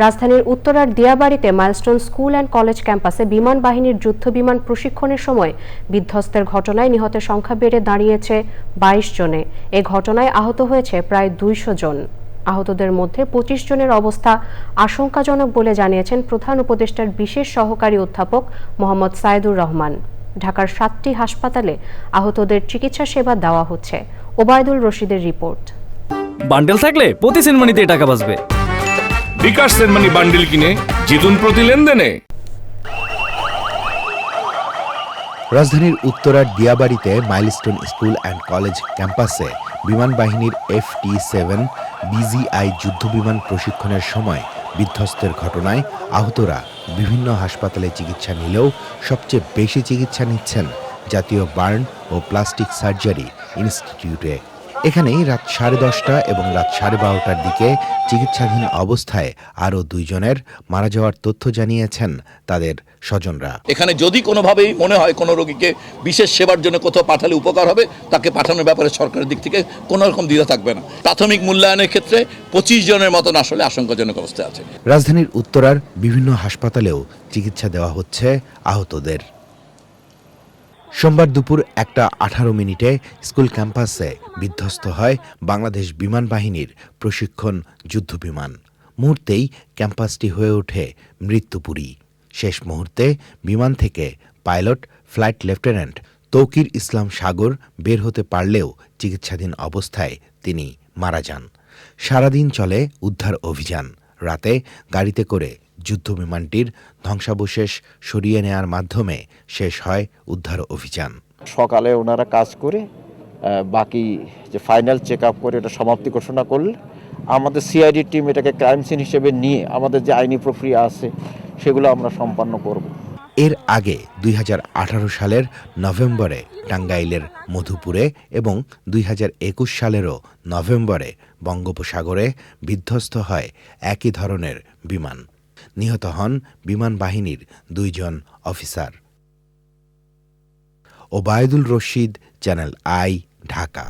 রাজধানীর উত্তরার দিয়াবাড়িতে মাইলস্টোন স্কুল অ্যান্ড কলেজ ক্যাম্পাসে বিমান বাহিনীর যুদ্ধ বিমান প্রশিক্ষণের সময় বিধ্বস্তের ঘটনায় নিহতের সংখ্যা বেড়ে দাঁড়িয়েছে বাইশ জনে। এ ঘটনায় আহত হয়েছে প্রায় দুইশো জন। আহতদের মধ্যে পঁচিশ জনের অবস্থা আশঙ্কাজনক বলে জানিয়েছেন প্রধান উপদেষ্টার বিশেষ সহকারী অধ্যাপক মোহাম্মদ সাইদুর রহমান। ঢাকার সাতটি হাসপাতালে আহতদের চিকিৎসা সেবা দেওয়া হচ্ছে। ওবায়দুল রশিদের রিপোর্ট। বান্ডেল থাকলে প্রতি সেনমানিতে টাকা বাঁচবে। বিকাশ বান্ডিল কিনে জিতুন প্রতি লেনদেনে। রাজধানীর উত্তরার দিয়াবাড়িতে মাইলস্টোন স্কুল অ্যান্ড কলেজ ক্যাম্পাসে বিমান বাহিনীর এফ টি সেভেন বিজিআই যুদ্ধবিমান প্রশিক্ষণের সময় বিধ্বস্তের ঘটনায় আহতরা বিভিন্ন হাসপাতালে চিকিৎসা নিলেও সবচেয়ে বেশি চিকিৎসা নিচ্ছেন জাতীয় বার্ন ও প্লাস্টিক সার্জারি ইনস্টিটিউটে। এখানেই রাত সাড়ে দশটা এবং রাত সাড়ে বারোটার দিকে চিকিৎসাধীন অবস্থায় আরও দুইজনের মারা যাওয়ার তথ্য জানিয়েছেন তাদের স্বজনরা। এখানে যদি কোনোভাবেই মনে হয় কোনো রোগীকে বিশেষ সেবার জন্য কোথাও পাঠালে উপকার হবে তাকে পাঠানোর ব্যাপারে সরকারের দিক থেকে কোনো রকম দ্বিধা থাকবে না। প্রাথমিক মূল্যায়নের ক্ষেত্রে পঁচিশ জনের মতন আসলে আশঙ্কাজনক অবস্থায় আছে। রাজধানীর উত্তরার বিভিন্ন হাসপাতালেও চিকিৎসা দেওয়া হচ্ছে আহতদের। সোমবার দুপুর একটা আঠারো মিনিটে স্কুল ক্যাম্পাসে বিধ্বস্ত হয় বাংলাদেশ বিমান বাহিনীর প্রশিক্ষণ যুদ্ধবিমান। মুহূর্তেই ক্যাম্পাসটি হয়ে ওঠে মৃত্যুপুরী শেষ মুহূর্তে বিমান থেকে pilot, flight lieutenant Tauqir Islam Sagar বের হতে পারলেও চিকিৎসাধীন অবস্থায় তিনি মারা যান। সারাদিন চলে উদ্ধার অভিযান। রাতে গাড়িতে করে যুদ্ধবিমানটির ধ্বংসাবশেষ সরিয়ে নেয়ার মাধ্যমে শেষ হয় উদ্ধার অভিযান। সকালে ওনারা কাজ করে বাকি যে ফাইনাল চেক আপ করে এটা সমাপ্তি ঘোষণা করলে আমাদের সিআইডি টিম এটাকে ক্রাইম সিন হিসেবে নিয়ে আমাদের যে আইনি প্রক্রিয়া আছে সেগুলো আমরা সম্পন্ন করব। এর আগে দুই হাজার আঠারো সালের নভেম্বরে টাঙ্গাইলের মধুপুরে এবং দুই হাজার একুশ সালেরও নভেম্বরে বঙ্গোপসাগরে বিধ্বস্ত হয় একই ধরনের বিমান। নিহত হন বিমান বাহিনীর দুইজন officer. Obaidul Rashid Channel I Dhaka.